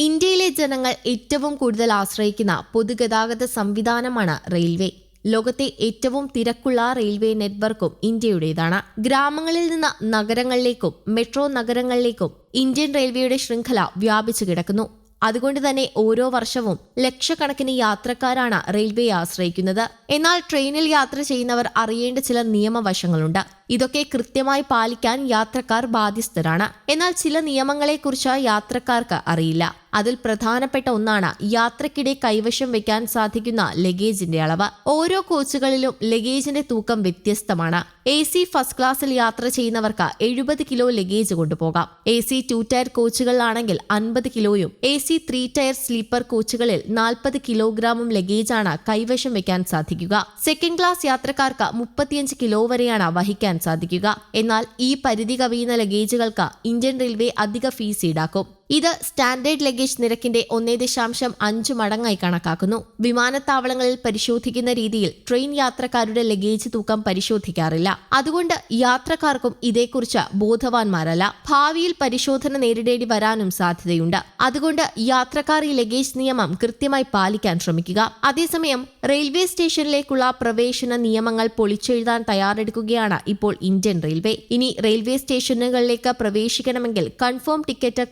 ഇന്ത്യയിലെ ജനങ്ങൾ ഏറ്റവും കൂടുതൽ ആശ്രയിക്കുന്ന പൊതുഗതാഗത സംവിധാനമാണ് റെയിൽവേ. ലോകത്തെ ഏറ്റവും തിരക്കുള്ള റെയിൽവേ നെറ്റ്വർക്കും ഇന്ത്യയുടേതാണ്. ഗ്രാമങ്ങളിൽ നിന്ന് നഗരങ്ങളിലേക്കും മെട്രോ നഗരങ്ങളിലേക്കും ഇന്ത്യൻ റെയിൽവേയുടെ ശൃംഖല വ്യാപിച്ചു കിടക്കുന്നു. അതുകൊണ്ട് തന്നെ ഓരോ വർഷവും ലക്ഷക്കണക്കിന് യാത്രക്കാരാണ് റെയിൽവേയെ ആശ്രയിക്കുന്നത്. എന്നാൽ ട്രെയിനിൽ യാത്ര ചെയ്യുന്നവർ അറിയേണ്ട ചില നിയമവശങ്ങളുണ്ട്. ഇതൊക്കെ കൃത്യമായി പാലിക്കാൻ യാത്രക്കാർ ബാധ്യസ്ഥരാണ്. എന്നാൽ ചില നിയമങ്ങളെക്കുറിച്ച് യാത്രക്കാർക്ക് അറിയില്ല. അതിൽ പ്രധാനപ്പെട്ട ഒന്നാണ് യാത്രക്കിടെ കൈവശം വെക്കാൻ സാധിക്കുന്ന ലഗേജിന്റെ അളവ്. ഓരോ കോച്ചുകളിലും ലഗേജിന്റെ തൂക്കം വ്യത്യസ്തമാണ്. എ സി ഫസ്റ്റ് ക്ലാസ്സിൽ യാത്ര ചെയ്യുന്നവർക്ക് എഴുപത് കിലോ ലഗേജ് കൊണ്ടുപോകാം. എ സി ടു ടയർ കോച്ചുകളിലാണെങ്കിൽ അൻപത് കിലോയും A C three tier sleeper കോച്ചുകളിൽ നാൽപ്പത് കിലോഗ്രാമും ലഗേജാണ് കൈവശം വെക്കാൻ സാധിക്കുക. സെക്കൻഡ് ക്ലാസ് യാത്രക്കാർക്ക് മുപ്പത്തിയഞ്ച് കിലോ വരെയാണ് വഹിക്കാൻ സാധിക്കുക. എന്നാൽ ഈ പരിധി കവിയുന്ന ലഗേജുകൾക്ക് ഇന്ത്യൻ റെയിൽവേ അധിക ഫീസ് ഈടാക്കും. ഇത് സ്റ്റാൻഡേർഡ് ലഗേജ് നിരക്കിന്റെ ഒന്നേ ദശാംശം അഞ്ച് മടങ്ങായി കണക്കാക്കുന്നു. വിമാനത്താവളങ്ങളിൽ പരിശോധിക്കുന്ന രീതിയിൽ ട്രെയിൻ യാത്രക്കാരുടെ ലഗേജ് തൂക്കം പരിശോധിക്കാറില്ല. അതുകൊണ്ട് യാത്രക്കാർക്കും ഇതേക്കുറിച്ച് ബോധവാന്മാരല്ല. ഭാവിയിൽ പരിശോധന നേരിടേണ്ടി വരാനും സാധ്യതയുണ്ട്. അതുകൊണ്ട് യാത്രക്കാർ ഈ ലഗേജ് നിയമം കൃത്യമായി പാലിക്കാൻ ശ്രമിക്കുക. അതേസമയം റെയിൽവേ സ്റ്റേഷനിലേക്കുള്ള പ്രവേശന നിയമങ്ങൾ പൊളിച്ചെഴുതാൻ തയ്യാറെടുക്കുകയാണ് ഇപ്പോൾ ഇന്ത്യൻ റെയിൽവേ. ഇനി റെയിൽവേ സ്റ്റേഷനുകളിലേക്ക് പ്രവേശിക്കണമെങ്കിൽ കൺഫേം ടിക്കറ്റ്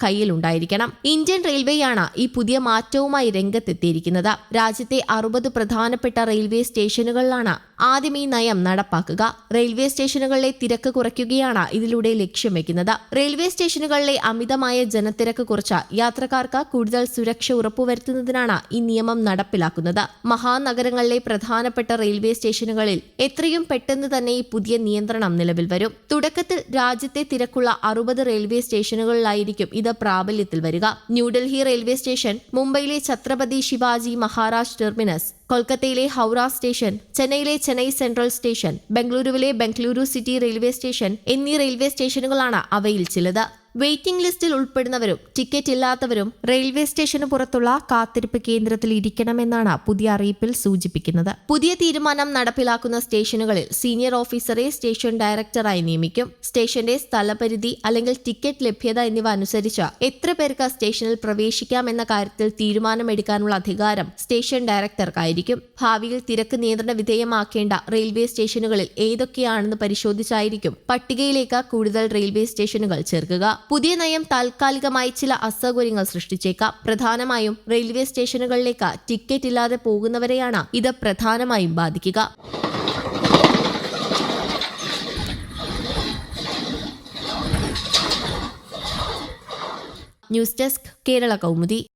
കയ്യിലുണ്ടായിരിക്കണം ഇന്ത്യൻ റെയിൽവേയാണ് ഈ പുതിയ മാറ്റവുമായി രംഗത്തെത്തിയിരിക്കുന്നത്. രാജ്യത്തെ അറുപത് പ്രധാനപ്പെട്ട റെയിൽവേ സ്റ്റേഷനുകളിലാണ് ആദ്യം ഈ നയം നടപ്പാക്കുക. റെയിൽവേ സ്റ്റേഷനുകളിലെ തിരക്ക് കുറയ്ക്കുകയാണ് ഇതിലൂടെ ലക്ഷ്യം വെക്കുന്നത് റെയിൽവേ സ്റ്റേഷനുകളിലെ അമിതമായ ജനത്തിരക്ക് കുറച്ച് യാത്രക്കാർക്ക് കൂടുതൽ സുരക്ഷ ഉറപ്പുവരുത്തുന്നതിനാണ് ഈ നിയമം നടപ്പിലാക്കുന്നത്. മഹാനഗരങ്ങളിലെ പ്രധാനപ്പെട്ട റെയിൽവേ സ്റ്റേഷനുകളിൽ എത്രയും പെട്ടെന്ന് തന്നെ ഈ പുതിയ നിയന്ത്രണം നിലവിൽ വരും. തുടക്കത്തിൽ രാജ്യത്തെ തിരക്കുള്ള അറുപത് റെയിൽവേ സ്റ്റേഷനുകളിലായിരിക്കും ഇത് പ്രാബല്യത്തിൽ വരിക. ന്യൂഡൽഹി റെയിൽവേ സ്റ്റേഷൻ മുംബൈയിലെ ഛത്രപതി ശിവാജി മഹാരാജ് ടെർമിനസ് കൊൽക്കത്തയിലെ ഹൗറ സ്റ്റേഷൻ ചെന്നൈയിലെ ചെന്നൈ സെൻട്രൽ സ്റ്റേഷൻ ബംഗളൂരുവിലെ ബംഗളൂരു സിറ്റി റെയിൽവേ സ്റ്റേഷൻ എന്നീ റെയിൽവേ സ്റ്റേഷനുകളാണ് അവയിൽ ചിലത്. വെയിറ്റിംഗ് ലിസ്റ്റിൽ ഉൾപ്പെടുന്നവരും ടിക്കറ്റ് ഇല്ലാത്തവരും റെയിൽവേ സ്റ്റേഷന് പുറത്തുള്ള കാത്തിരിപ്പ് കേന്ദ്രത്തിൽ ഇരിക്കണമെന്നാണ് പുതിയ അറിയിപ്പിൽ സൂചിപ്പിക്കുന്നത്. പുതിയ തീരുമാനം നടപ്പിലാക്കുന്ന സ്റ്റേഷനുകളിൽ സീനിയർ ഓഫീസറെ സ്റ്റേഷൻ ഡയറക്ടറായി നിയമിക്കും. സ്റ്റേഷന്റെ സ്ഥലപരിധി അല്ലെങ്കിൽ ടിക്കറ്റ് ലഭ്യത എന്നിവ അനുസരിച്ച് എത്ര പേർക്ക് സ്റ്റേഷനിൽ പ്രവേശിക്കാം എന്ന കാര്യത്തിൽ തീരുമാനമെടുക്കാനുള്ള അധികാരം സ്റ്റേഷൻ ഡയറക്ടർക്കായിരിക്കും. ഭാവിയിൽ തിരക്ക് നിയന്ത്രണ വിധേയമാക്കേണ്ട റെയിൽവേ സ്റ്റേഷനുകളിൽ ഏതൊക്കെയാണെന്ന് പരിശോധിച്ചായിരിക്കും പട്ടികയിലേക്ക് കൂടുതൽ റെയിൽവേ സ്റ്റേഷനുകൾ ചേർക്കുക. പുതിയ നയം താൽക്കാലികമായി ചില അസൗകര്യങ്ങൾ സൃഷ്ടിച്ചേക്കാം. പ്രധാനമായും റെയിൽവേ സ്റ്റേഷനുകളിലേക്ക് ടിക്കറ്റ് ഇല്ലാതെ പോകുന്നവരെയാണ് ഇത് പ്രധാനമായും ബാധിക്കുക. News desk Kerala Kaumudi.